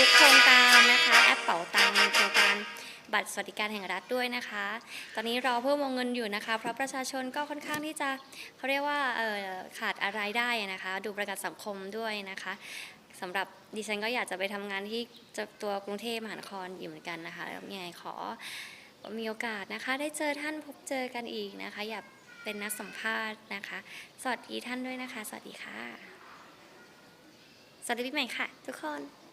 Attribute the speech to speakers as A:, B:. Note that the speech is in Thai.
A: ทุกโครงการนะคะแอปเป๋าตังโครงการบัตรสวัสดิการแห่งรัฐด้วยนะคะ ตอนนี้รอเพิ่มวงเงินอยู่นะคะ เพราะประชาชนก็ค่อนข้างที่จะเขาเรียกว่าขาดอะไรได้นะคะ ดูประกันสังคมด้วยนะคะสำหรับดิฉันก็อยากจะไปทำงานที่ตัวกรุงเทพมหานครอยู่เหมือนกันนะคะยังไงขอมีโอกาสนะคะ ได้เจอท่านพบเจอกันอีกนะคะ อยากเป็นนักสัมภาษณ์นะคะ สวัสดีท่านด้วยนะคะ สวัสดีค่ะ สวัสดีปีใหม่ค่ะ ทุกคน